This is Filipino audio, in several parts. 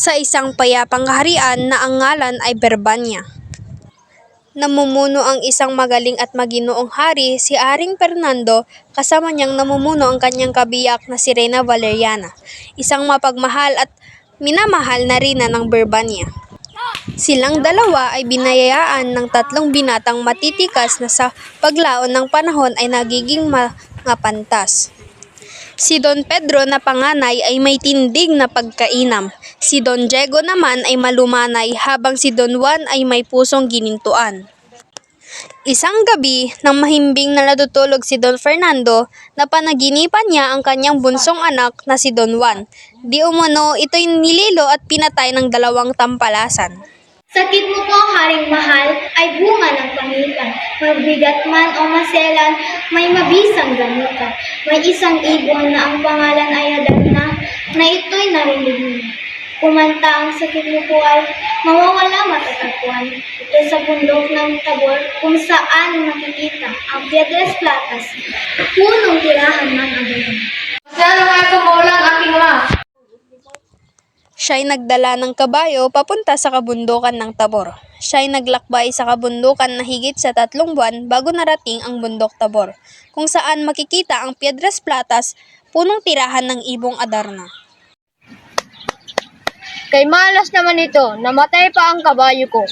sa isang payapang kaharian na ang ngalan ay Berbanya. Namumuno ang isang magaling at maginoong hari, si Haring Fernando, kasama niyang namumuno ang kanyang kabiyak na si Reyna Valeriana, isang mapagmahal at minamahal na rina ng Berbanya. Silang dalawa ay binayayaan ng tatlong binatang matitikas na sa paglaon ng panahon ay nagiging mga pantas. Si Don Pedro na panganay ay may tindig na pagkainam. Si Don Diego naman ay malumanay habang si Don Juan ay may pusong ginintuan. Isang gabi, nang mahimbing na natutulog si Don Fernando, napanaginipan niya ang kanyang bunsong anak na si Don Juan. Di umano ito'y nililo at pinatay ng dalawang tampalasan. Sakit mo po, haring mahal, ay bunga ng pangitan. Mabigat man o maselan, may mabisang gamutan. May isang ibon na ang pangalan ay Adarna, na ito'y narinig mo. Kumanta ang sakit mo po ay mawawala matatagpuan. Ito sa bundok ng tabor kung saan makikita ang Piedras Platas, punong tirahan ng Adarna. Sana nga kumulang aking ma. Siya'y nagdala ng kabayo papunta sa kabundukan ng Tabor. Siya'y naglakbay sa kabundukan na higit sa tatlong buwan bago narating ang bundok Tabor, kung saan makikita ang Piedras Platas, punong tirahan ng ibong Adarna. Kay malas naman ito, namatay pa ang kabayo ko.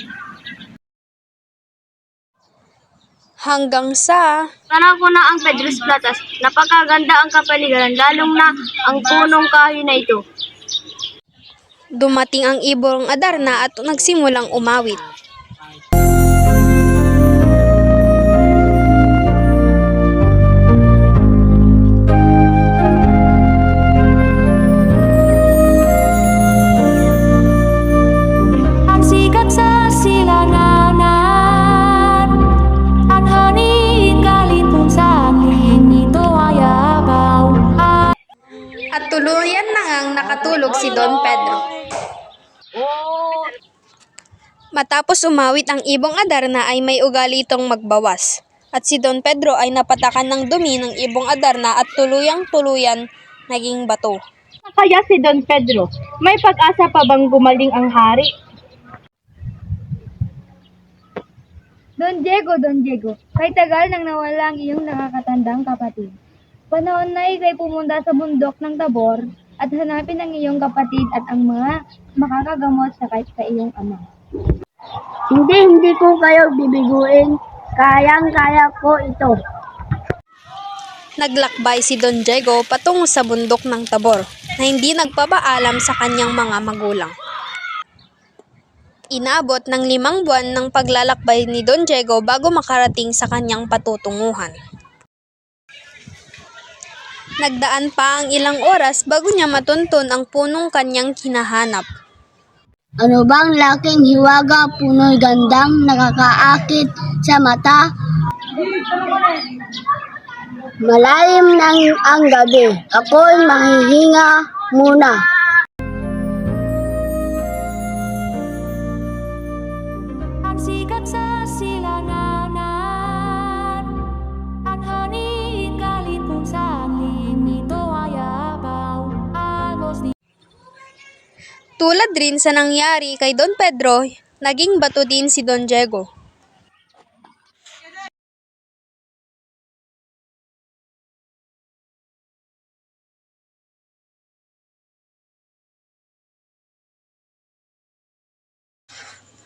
Hanggang sa Sana ko na ang Pedro's Platas. Napakaganda ang kapaligiran, lalong na ang punong kahoy na ito. dumating ang ibong Adarna at nagsimulang umawit. Tuluyan na ngang nakatulog si Don Pedro. Matapos umawit ang ibong Adarna ay may ugali itong magbawas. At si Don Pedro ay napatakan ng dumi ng ibong Adarna at tuluyang-tuluyan naging bato. Kaya si Don Pedro, may pag-asa pa bang gumaling ang hari? Don Diego, Don Diego, kay tagal nang nawala ang iyong nakakatandang kapatid. Panahon na ikay pumunta sa bundok ng Tabor at hanapin ang iyong kapatid at ang mga makakagamot sa kahit sa iyong ama. Hindi, hindi ko kayo bibiguin. Kayang-kaya ko ito. Naglakbay si Don Diego patungo sa bundok ng Tabor na hindi nagpapaalam sa kanyang mga magulang. Inabot ng limang buwan ng paglalakbay ni Don Diego bago makarating sa kanyang patutunguhan. Nagdaan pa ang ilang oras bago niya matuntun ang punong kanyang hinahanap. Ano bang laking hiwaga, punoy gandang, nakakaakit sa mata? Malalim ng ang gabi, ako'y mahihinga muna. Tulad rin sa nangyari kay Don Pedro, naging bato din si Don Diego.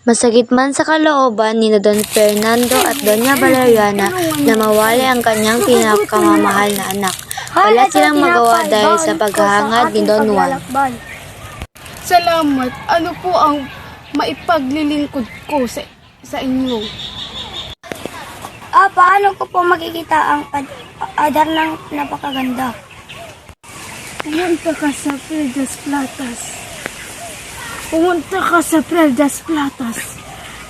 Masakit man sa kalooban ni Don Fernando at Doña Valeriana na mawali ang kanyang pinakamamahal na anak. Wala silang magawa dahil sa paghahangad ni Don Juan. Salamat. Ano po ang maipaglilingkod ko sa, sa inyo? Ah, paano ko po makikita ang ad- adar ng napakaganda? Pumunta ka sa Preldas Platas. Pumunta ka sa Preldas Platas.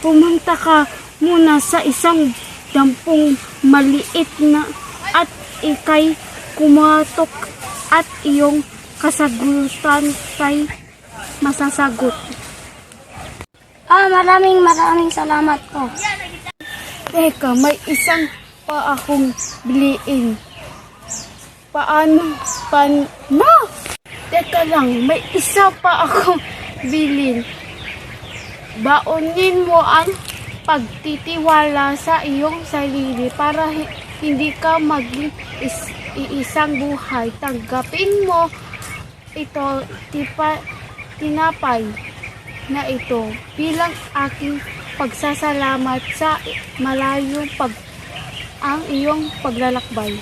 Pumunta ka muna sa isang dampong maliit na at ikay kumatok at iyong kasagutan kay masasagot. Ah, maraming maraming salamat po. Teka, may isang pa akong biliin. Paano? Pan... No! Teka lang, may isa pa akong bilin. Baonin mo ang pagtitiwala sa iyong sarili para hi- hindi ka maging is- iisang buhay. Tanggapin mo ito, tipa, tinapay na ito bilang aking pagsasalamat sa malayong pag ang iyong paglalakbay.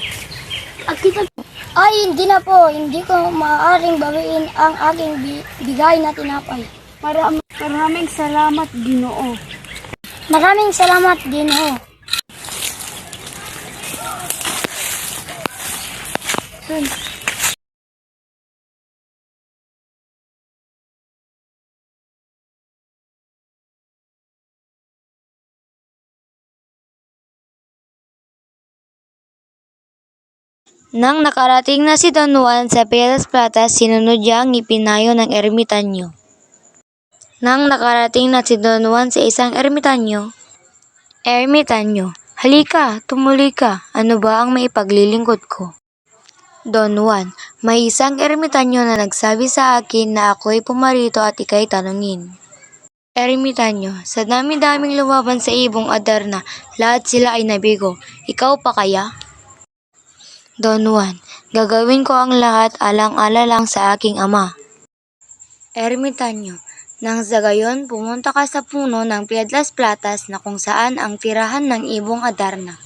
Ay, hindi na po. Hindi ko maaaring bawiin ang aking bi- bigay na tinapay. Maram, maraming salamat, Ginoo. Maraming salamat, Ginoo. Nang nakarating na si Don Juan sa Piedras Platas, sinunod niya ang ipinayo ng ermitanyo. Nang nakarating na si Don Juan sa isang ermitanyo, Ermitanyo, halika, tumuloy ka, ano ba ang maipaglilingkod ko? Don Juan, may isang ermitanyo na nagsabi sa akin na ako'y pumarito at ikay tanungin. Ermitanyo, sa dami-daming lumaban sa ibong Adarna, lahat sila ay nabigo. Ikaw pa kaya? Don Juan, gagawin ko ang lahat alang-ala lang sa aking ama. Ermitanyo, nang sa gayon pumunta ka sa puno ng Piedras Platas na kung saan ang tirahan ng ibong Adarna.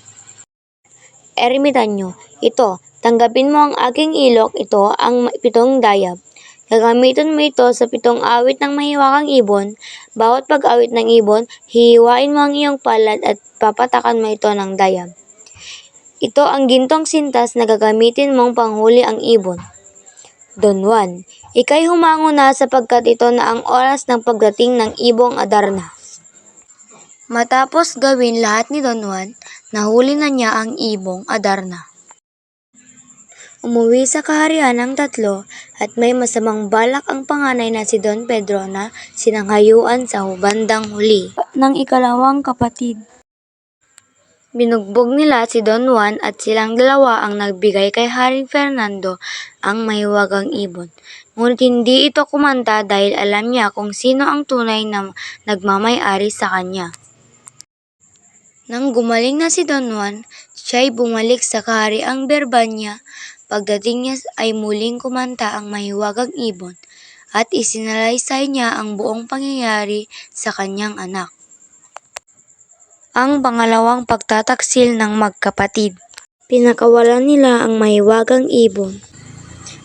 Ermitanyo, ito, tanggapin mo ang aking ilok, ito ang pitong dayab. Gagamitin mo ito sa pitong awit ng mahiwakang ibon. Bawat pag-awit ng ibon, hihiwain mo ang iyong palad at papatakan mo ito ng dayab. Ito ang gintong sintas na gagamitin mong panghuli ang ibon. Don Juan, ikay humango na sapagkat ito na ang oras ng pagdating ng ibong Adarna. Matapos gawin lahat ni Don Juan, nahuli na niya ang ibong Adarna. Umuwi sa kaharian ng tatlo at may masamang balak ang panganay na si Don Pedro na sinanghayuan sa bandang huli ng ikalawang kapatid. Binugbog nila si Don Juan at silang dalawa ang nagbigay kay Haring Fernando ang mahiwagang ibon. Ngunit hindi ito kumanta dahil alam niya kung sino ang tunay na nagmamay-ari sa kanya. Nang gumaling na si Don Juan, siya'y bumalik sa kahariang Berbanya. Pagdating niya ay muling kumanta ang mahiwagang ibon at isinalaysay niya ang buong pangyayari sa kanyang anak ang pangalawang pagtataksil ng magkapatid. Pinakawalan nila ang mahiwagang ibon.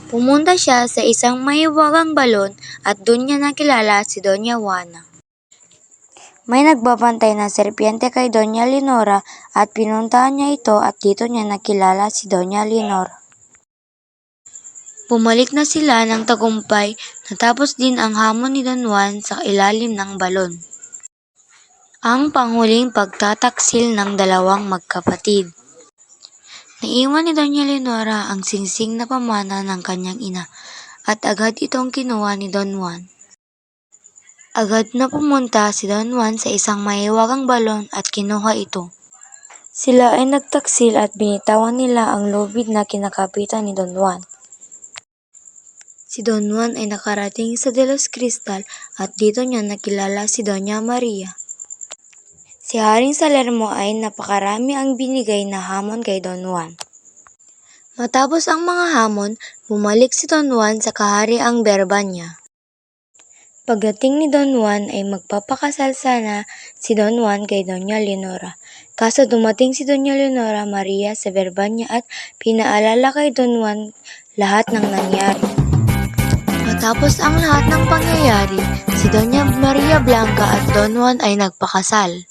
Pumunta siya sa isang mahiwagang balon at doon niya nakilala si Doña Juana. May nagbabantay na serpiente kay Doña Leonora at pinuntahan niya ito at dito niya nakilala si Doña Leonora. Bumalik na sila ng tagumpay natapos din ang hamon ni Don Juan sa ilalim ng balon. Ang panghuling pagtataksil ng dalawang magkapatid. Naiwan ni Doña Leonora ang singsing na pamana ng kanyang ina at agad itong kinuha ni Don Juan. Agad na pumunta si Don Juan sa isang mahiwagang balon at kinuha ito. Sila ay nagtaksil at binitawan nila ang lubid na kinakapitan ni Don Juan. Si Don Juan ay nakarating sa De Los Cristal at dito niya nakilala si Doña Maria. Si Haring Salermo ay napakarami ang binigay na hamon kay Don Juan. Matapos ang mga hamon, bumalik si Don Juan sa kahariang Berbanya. Pagdating ni Don Juan ay magpapakasal sana si Don Juan kay Doña Leonora. Kaso dumating si Doña Leonora Maria sa Berbanya at pinaalala kay Don Juan lahat ng nangyari. Matapos ang lahat ng pangyayari, si Doña Maria Blanca at Don Juan ay nagpakasal.